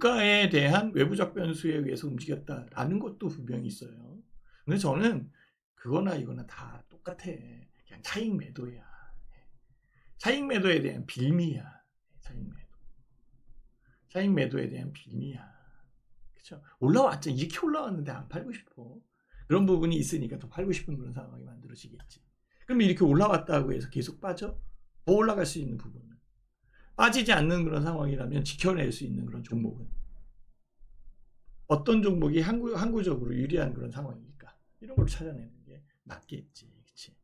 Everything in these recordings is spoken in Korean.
주가에 대한 외부적 변수에 의해서 움직였다라는 것도 분명히 있어요. 근데 저는 그거나 이거나 다 똑같아. 그냥 차익 매도야. 차익 매도에 대한 빌미야. 차익 매도. 차익 매도에 대한 빌미야. 그쵸? 올라왔죠. 이렇게 올라왔는데 안 팔고 싶어. 그런 부분이 있으니까 더 팔고 싶은 그런 상황이 만들어지겠지. 그럼 이렇게 올라왔다고 해서 계속 빠져? 더 올라갈 수 있는 부분은. 빠지지 않는 그런 상황이라면 지켜낼 수 있는 그런 종목은. 어떤 종목이 항구, 항구적으로 유리한 그런 상황이니까. 이런 걸 찾아내는 게 맞겠지. 그치?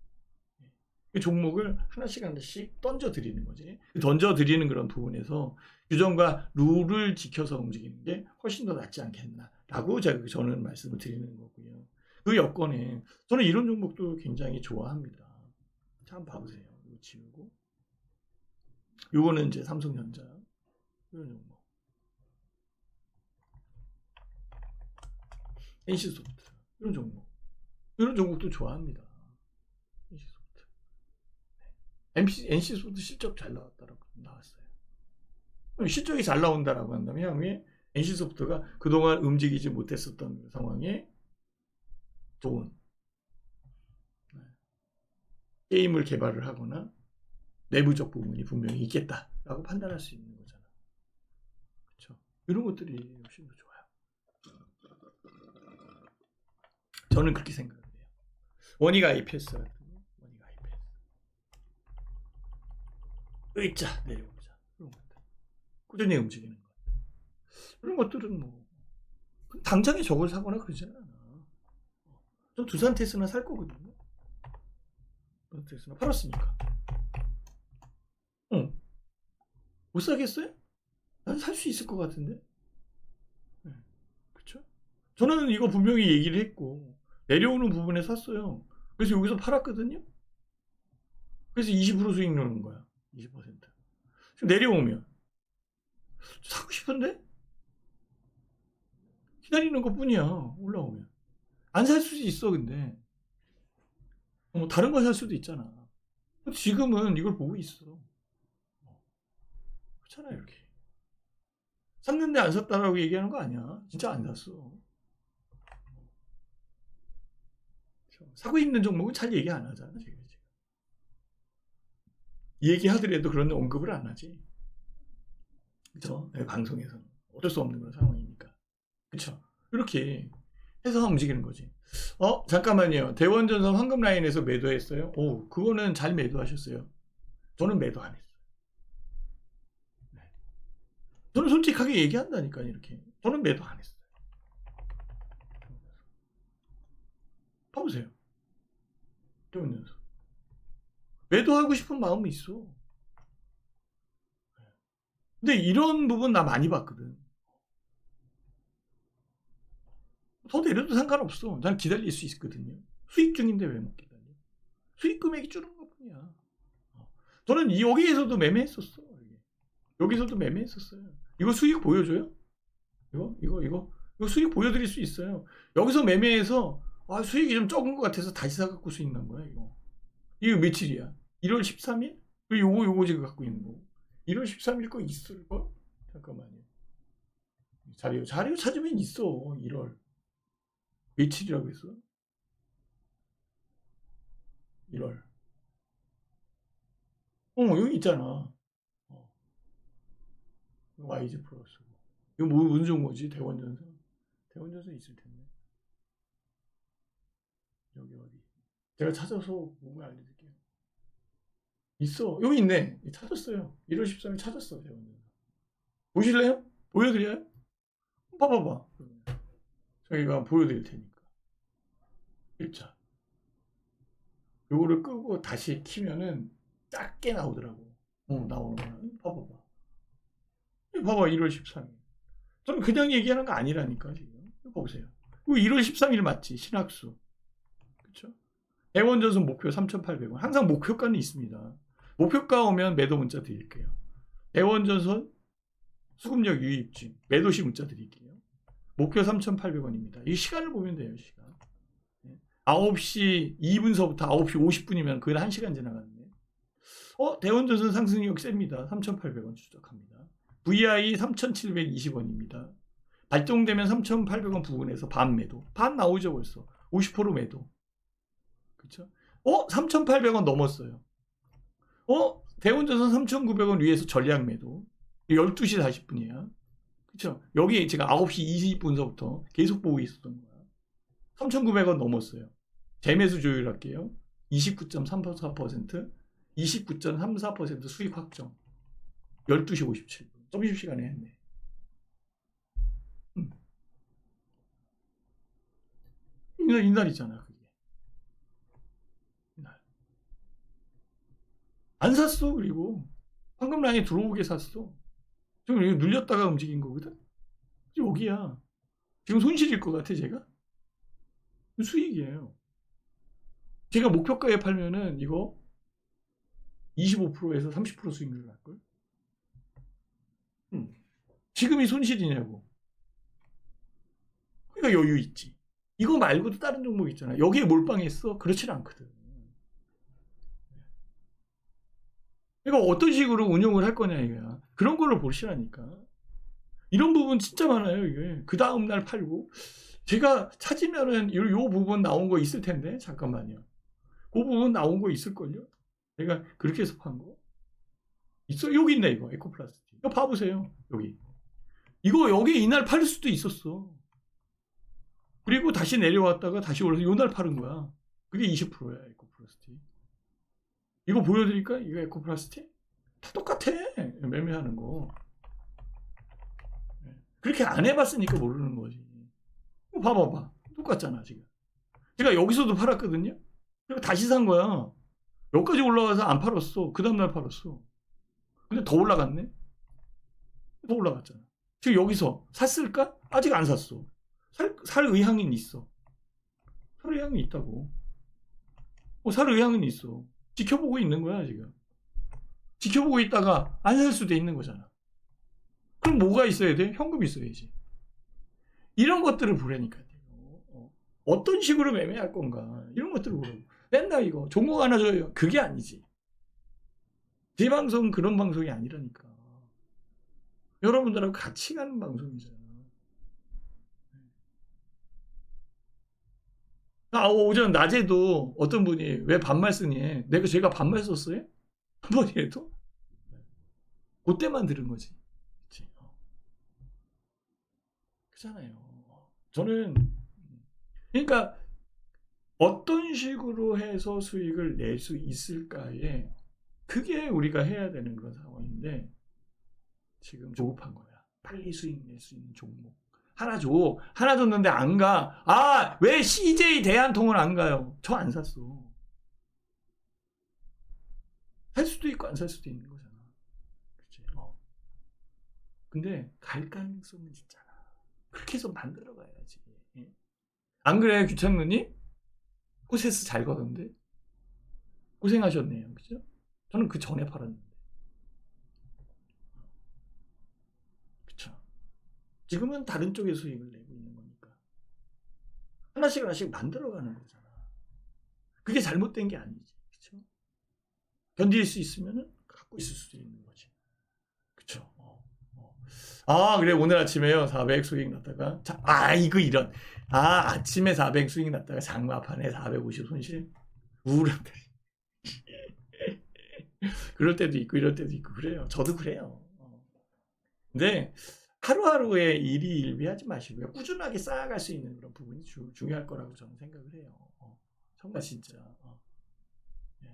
그 종목을 하나씩 하나씩 던져 드리는 거지. 던져 드리는 그런 부분에서 규정과 룰을 지켜서 움직이는 게 훨씬 더 낫지 않겠나라고 제가 저는 말씀을 드리는 거고요. 그 여건에 저는 이런 종목도 굉장히 좋아합니다. 자, 한번 봐보세요. 이거 지우고. 요거는 이제 삼성전자 이런 종목. NC소프트 이런 종목. 이런 종목도 좋아합니다. NC소프트. NC소프트 실적 잘 나왔다라고 나왔어요. 실적이 잘 나온다라고 한다면 왜 NC소프트가 그동안 움직이지 못했었던 상황에 좋은 네. 게임을 개발을 하거나 내부적 부분이 분명히 있겠다라고 판단할 수 있는 거잖아. 그렇죠? 이런 것들이 훨씬 더 좋아요. 저는 그렇게 생각을 해요. 원익 IPS 같은 거, 원익 IPS. 의자 내려오자 이런 것들. 꾸준히 움직이는 것. 이런 것들은 뭐 당장에 저걸 사거나 그러지는 않아. 좀 두산 테스나 살 거거든요. 두산 테스나 팔았으니까. 어. 못 사겠어요? 난 살 수 있을 것 같은데. 네. 그쵸? 저는 이거 분명히 얘기를 했고, 내려오는 부분에 샀어요. 그래서 여기서 팔았거든요? 그래서 20% 수익 넣는 거야. 20%. 지금 내려오면. 사고 싶은데? 기다리는 것 뿐이야. 올라오면. 안 살 수도 있어, 근데. 뭐 다른 거 살 수도 있잖아. 지금은 이걸 보고 있어. 그렇잖아, 이렇게. 샀는데 안 샀다라고 얘기하는 거 아니야. 진짜 안 샀어. 사고 있는 종목은 잘 얘기 안 하잖아, 지금. 얘기하더라도 그런 언급을 안 하지. 그죠? 네, 방송에서는. 어쩔 수 없는 그런 상황이니까. 그쵸? 이렇게 해서 움직이는 거지. 어, 잠깐만요. 대원전선 황금 라인에서 매도했어요? 오, 그거는 잘 매도하셨어요. 저는 매도 안 했어요. 네. 저는 솔직하게 얘기한다니까, 이렇게. 저는 매도 안 했어요. 봐보세요. 대원전선. 매도하고 싶은 마음이 있어. 근데 이런 부분 나 많이 봤거든. 더 내려도 상관없어. 난 기다릴 수 있거든요. 수익 중인데 왜 못 기다려? 수익 금액이 줄은 것 뿐이야. 저는 여기에서도 매매했었어. 여기서도 매매했었어요. 이거 수익 보여줘요? 이거 이거 이거 이거 수익 보여드릴 수 있어요. 여기서 매매해서 아, 수익이 좀 적은 것 같아서 다시 사갖고 수익 난 거야 이거. 이거 며칠이야? 1월 13일? 그 요거 요거 지금 갖고 있는 거. 1월 13일 거 있을 걸? 잠깐만요. 자료 자료 찾으면 있어. 1월. 며칠이라고 했어? 1월. 어, 여기 있잖아. 어. YG 플러스. 이거 뭐, 무슨 종목이지? 대원전선? 대원전선 있을 텐데. 여기 어디? 제가 찾아서 보고 알려드릴게요. 있어. 여기 있네. 찾았어요. 1월 13일 찾았어. 대원전선. 보실래요? 보여드려요? 봐봐봐. 저희가 보여드릴 테니까. 일자. 요거를 끄고 다시 키면은 작게 나오더라고. 어, 나오는 거야. 봐봐봐. 봐봐, 1월 13일. 저는 그냥 얘기하는 거 아니라니까, 지금. 보세요. 이거 1월 13일 맞지, 신학수. 그쵸? 대원전선 목표 3,800원. 항상 목표가는 있습니다. 목표가 오면 매도 문자 드릴게요. 대원전선 수급력 유입증, 매도시 문자 드릴게요. 목표 3,800원입니다. 이 시간을 보면 돼요, 시간. 9시 2분서부터 9시 50분이면 거의 1시간 지나갔네. 어, 대원전선 상승력 셉니다. 3,800원 추적합니다. VI 3,720원입니다. 발동되면 3,800원 부근에서 반 매도. 반 나오죠 벌써. 50% 매도. 그렇죠? 어? 3,800원 넘었어요. 어? 대운전선 3,900원 위에서 전량 매도. 12시 40분이야. 그렇죠? 여기 제가 9시 20분서부터 계속 보고 있었던 거야. 3,900원 넘었어요. 재매수 조율할게요. 29.34%, 29.34% 수익 확정. 12시 57분. 점심 시간에 했네. 음. 이날, 이날이잖아, 그게. 이날. 안 샀어, 그리고. 황금 라인에 들어오게 샀어. 지금 이거 눌렸다가 움직인 거거든? 여기야. 지금 손실일 것 같아, 제가? 수익이에요. 제가 목표가에 팔면은 이거 25%에서 30% 수익률 날걸? 음. 지금이 손실이냐고. 그러니까 여유 있지. 이거 말고도 다른 종목 있잖아. 여기에 몰빵했어? 그렇진 않거든. 그러니까 어떤 식으로 운용을 할 거냐 이거야. 그런 거를 보시라니까. 이런 부분 진짜 많아요 이게. 그 다음 날 팔고 제가 찾으면은 요, 요 부분 나온 거 있을 텐데 잠깐만요. 그 부분 나온 거 있을걸요? 내가 그렇게 해서 판 거. 있어 여기 있네 이거 에코플라스틱. 이거 봐보세요 여기. 이거 여기 이날 팔 수도 있었어. 그리고 다시 내려왔다가 다시 올라서 요날 파는 거야. 그게 20%야 에코플라스틱. 이거 보여드릴까? 이거 에코플라스틱? 다 똑같아 매매하는 거. 그렇게 안 해봤으니까 모르는 거지. 봐봐봐. 똑같잖아, 지금. 제가 여기서도 팔았거든요? 그리고 다시 산 거야. 여기까지 올라가서 안 팔았어. 그 다음날 팔았어. 근데 더 올라갔네? 더 올라갔잖아. 지금 여기서 샀을까? 아직 안 샀어. 살, 살 의향은 있어. 살 의향은 있다고. 어, 살 의향은 있어. 지켜보고 있는 거야, 지금. 지켜보고 있다가 안 살 수도 있는 거잖아. 그럼 뭐가 있어야 돼? 현금이 있어야지. 이런 것들을 보라니까요. 어, 어떤 식으로 매매할 건가. 이런 것들을 보라고. 맨날 이거 종목 하나 줘요. 그게 아니지. 제 방송은 그런 방송이 아니라니까. 여러분들하고 같이 가는 방송이잖아. 아, 오전 낮에도 어떤 분이 왜 반말 쓰니? 내가 제가 반말 썼어요? 한 번이라도? 그때만 들은 거지. 그치? 어. 그잖아요. 저는 그러니까 어떤 식으로 해서 수익을 낼 수 있을까에 그게 우리가 해야 되는 그런 상황인데 지금 조급한 거야. 빨리 수익 낼 수 있는 종목. 하나 줘. 하나 줬는데 안 가. 아, 왜 CJ 대한통운 안 가요? 저 안 샀어. 살 수도 있고 안 살 수도 있는 거잖아. 그치? 어. 근데 갈 가능성은 있잖아. 그렇게 해서 만들어 가야지. 예? 안 그래, 귀찮느니? 호세스 잘 거던데? 고생하셨네요. 그죠? 저는 그 전에 팔았는데. 그쵸? 지금은 다른 쪽에 수익을 내고 있는 거니까. 하나씩 하나씩 만들어가는 거잖아. 그게 잘못된 게 아니지. 그쵸? 견딜 수 있으면 갖고 있을 수도 있는 거지. 그쵸? 어, 어. 아, 그래. 오늘 아침에요. 400 수익 났다가. 자, 아, 이거 이런. 아, 아침에 400 수익 났다가 장마판에 450 손실. 우울한데. 그럴 때도 있고, 이럴 때도 있고, 그래요. 저도 그래요. 어. 근데 하루하루의 일이 일비하지 마시고요. 꾸준하게 쌓아갈 수 있는 그런 부분이 주, 중요할 거라고 저는 생각을 해요. 어. 정말 진짜. 어. 예.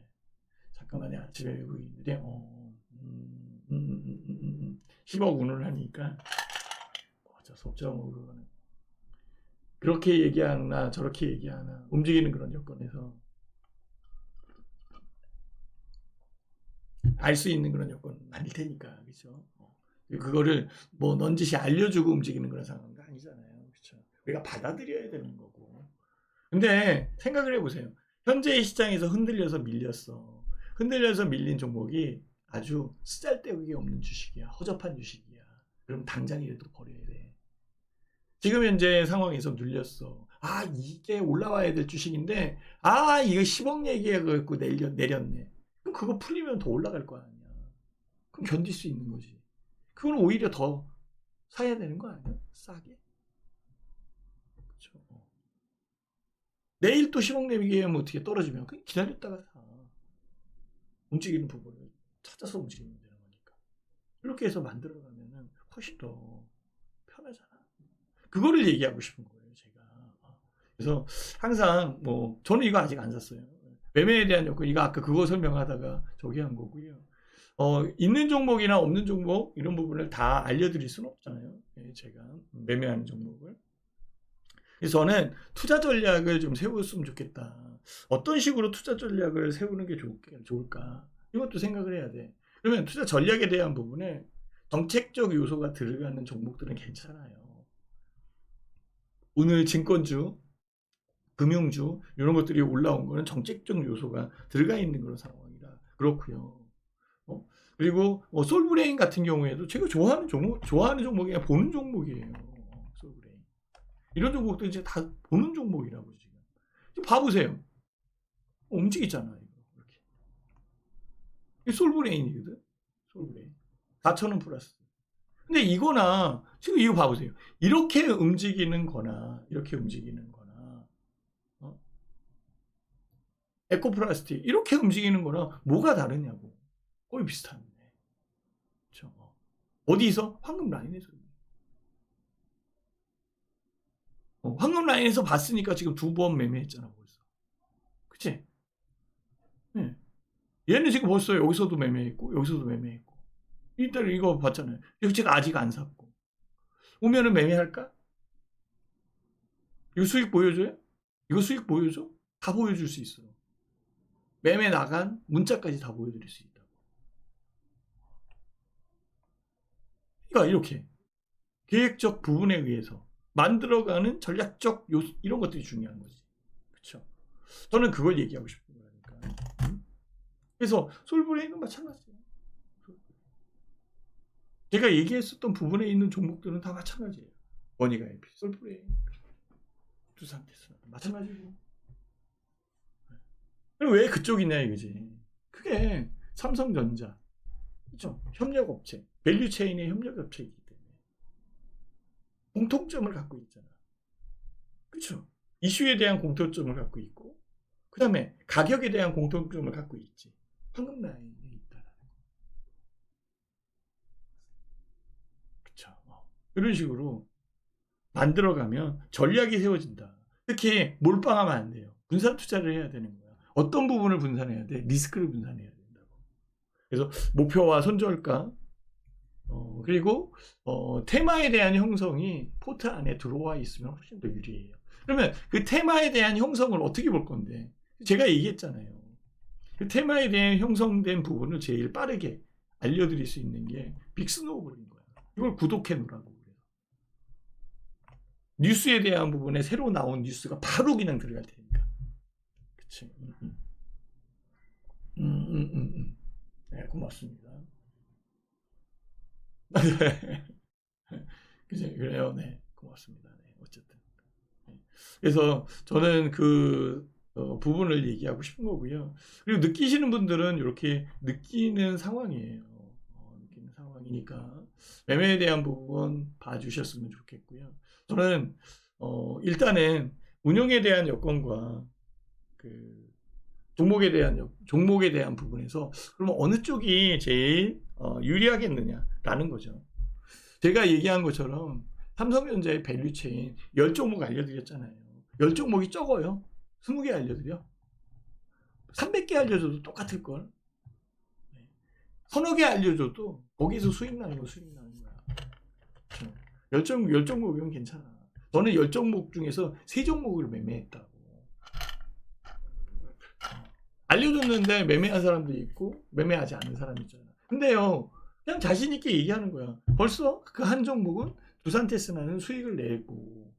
잠깐만요. 아침에 외국인들이, 어, 음, 음, 음, 음, 음, 10억 운을 하니까, 어쩔 수 없죠. 뭐, 그거는. 그렇게 얘기하나, 저렇게 얘기하나, 움직이는 그런 여건에서, 알 수 있는 그런 여건 아닐 테니까, 그죠? 어. 그거를 뭐 넌지시 알려주고 움직이는 그런 상황도 아니잖아요. 그렇죠? 우리가 받아들여야 되는 거고. 근데 생각을 해보세요. 현재의 시장에서 흔들려서 밀렸어. 흔들려서 밀린 종목이 아주 쓰잘데기 없는 주식이야. 허접한 주식이야. 그럼 당장이라도 버려야 돼. 지금 현재 상황에서 눌렸어. 아, 이게 올라와야 될 주식인데, 아, 이거 10억 얘기해갖고 내렸, 내렸네. 그럼 그거 풀리면 더 올라갈 거 아니야. 그럼 견딜 수 있는 거지. 그건 오히려 더 사야 되는 거 아니야? 싸게. 그렇죠. 내일 또 10억 내기하면 어떻게 떨어지면 그냥 기다렸다가 사. 움직이는 부분을 찾아서 움직이면 되는 거니까. 이렇게 해서 만들어가면은 훨씬 더 편하잖아. 그거를 얘기하고 싶은 거예요, 제가. 그래서 항상 뭐 저는 이거 아직 안 샀어요. 매매에 대한 요건 이거 아까 그거 설명하다가 저기 한 거고요. 어, 있는 종목이나 없는 종목 이런 부분을 다 알려드릴 수는 없잖아요. 예, 제가 매매하는 종목을. 그래서 저는 투자 전략을 좀 세웠으면 좋겠다. 어떤 식으로 투자 전략을 세우는 게 좋, 좋을까? 이것도 생각을 해야 돼. 그러면 투자 전략에 대한 부분에 정책적 요소가 들어가는 종목들은 괜찮아요. 오늘 증권주, 금융주 이런 것들이 올라온 거는 정책적 요소가 들어가 있는 그런 상황이라 그렇고요. 어? 그리고 뭐 솔브레인 같은 경우에도 제가 좋아하는 종목, 좋아하는 종목이 아니라 보는 종목이에요. 어, 솔브레인 이런 종목들 이제 다 보는 종목이라고 지금. 지금 봐보세요. 움직이잖아요. 이렇게. 이게 솔브레인이거든. 솔브레인. 4천원 플러스. 근데 이거나 지금 이거 봐보세요. 이렇게 움직이는 거나 이렇게 움직이는 거나 어? 에코플라스틱 이렇게 움직이는 거나 뭐가 다르냐고. 거의. 그렇죠? 어디서? 황금 라인에서. 어, 황금 라인에서 봤으니까 지금 두 번 매매했잖아 벌써. 그치? 네. 얘는 지금 벌써 여기서도 매매했고 여기서도 매매했고 일단 이거 봤잖아요. 이거 제가 아직 안 샀고 오면은 매매할까? 이거 수익 보여줘요? 이거 수익 보여줘? 다 보여줄 수 있어. 매매 나간 문자까지 다 보여드릴 수 있다고. 그러니까 이렇게 계획적 부분에 의해서 만들어가는 전략적 요소 이런 것들이 중요한 거지. 그렇죠? 저는 그걸 얘기하고 싶은 거니까. 그래서 솔브레인은 마찬가지예요. 제가 얘기했었던 부분에 있는 종목들은 다 마찬가지예요. 원이가 MP, 솔브레인, 두산테스 마찬가지고. 그럼 왜 그쪽이냐 이거지. 그게 삼성전자, 그렇죠? 협력업체, 밸류체인의 협력업체이기 때문에 공통점을 갖고 있잖아. 그렇죠? 이슈에 대한 공통점을 갖고 있고, 그 다음에 가격에 대한 공통점을 갖고 있지. 황금 라인에 있다라는 거. 그쵸. 어. 이런 식으로 만들어가면 전략이 세워진다. 특히 몰빵하면 안 돼요. 분산 투자를 해야 되는 거야. 어떤 부분을 분산해야 돼? 리스크를 분산해야 된다고. 그래서 목표와 손절가, 어, 그리고 어, 테마에 대한 형성이 포트 안에 들어와 있으면 훨씬 더 유리해요. 그러면 그 테마에 대한 형성을 어떻게 볼 건데? 제가 얘기했잖아요. 그 테마에 대한 형성된 부분을 제일 빠르게 알려드릴 수 있는 게 빅스노우볼인 거야. 이걸 구독해 놓으라고 그래요. 뉴스에 대한 부분에 새로 나온 뉴스가 바로 그냥 들어갈 테니까. 그치. 음, 음. 음, 음, 음, 음. 네, 고맙습니다. 네. 그치, 그래요. 네, 고맙습니다. 네, 어쨌든. 네. 그래서 저는 그 어, 부분을 얘기하고 싶은 거고요. 그리고 느끼시는 분들은 이렇게 느끼는 상황이에요. 어, 느끼는 상황이니까 매매에 대한 부분 봐주셨으면 좋겠고요. 저는 어, 일단은 운영에 대한 여건과 그 종목에 대한 여- 종목에 대한 부분에서 그러면 어느 쪽이 제일 어, 유리하겠느냐라는 거죠. 제가 얘기한 것처럼 삼성전자의 밸류체인 10종목 알려드렸잖아요. 10종목이 적어요. 20개 알려드려. 300개 알려줘도 똑같을걸. 네. 서너 개 알려줘도 거기서 수익 나는 거 수익 나는 거야. 그렇죠. 열정, 열정목이면 괜찮아. 저는 열정목 중에서 세 종목을 매매했다고. 알려줬는데 매매한 사람도 있고 매매하지 않는 사람이 있잖아. 근데요, 그냥 자신 있게 얘기하는 거야. 벌써 그 한 종목은 두산테스나는 수익을 내고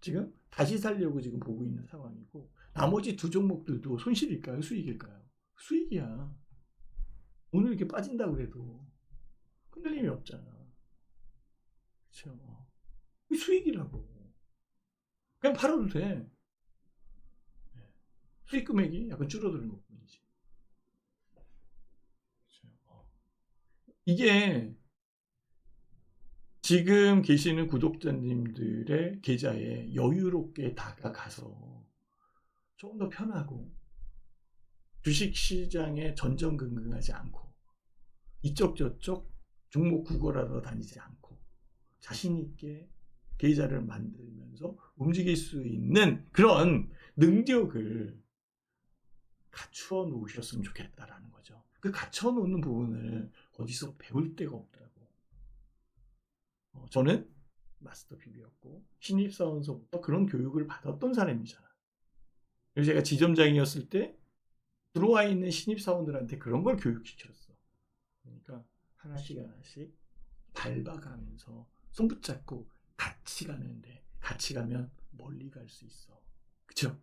지금 다시 살려고 지금 보고 있는 상황이고 나머지 두 종목들도 손실일까요? 수익일까요? 수익이야. 오늘 이렇게 빠진다 그래도 흔들림이 없잖아. 그렇죠. 수익이라고. 그냥 팔아도 돼. 네. 수익 금액이 약간 줄어드는 것뿐이지. 이게 지금 계시는 구독자님들의 계좌에 여유롭게 다가가서 조금 더 편하고 주식 시장에 전전긍긍하지 않고 이쪽 저쪽 종목 구걸하러 다니지 않고 자신 있게 계좌를 만들면서 움직일 수 있는 그런 능력을 갖추어 놓으셨으면 좋겠다라는 거죠. 그 갖춰 놓는 부분을 어디서 배울 데가 없더라고. 어, 저는 마스터 PB였고 신입사원서부터 그런 교육을 받았던 사람이잖아. 그래서 제가 지점장이었을 때 들어와 있는 신입사원들한테 그런 걸 교육시켰어. 그러니까 하나씩 하나씩 밟아가면서 손 붙잡고 같이 가는데 같이 가면 멀리 갈 수 있어. 그쵸?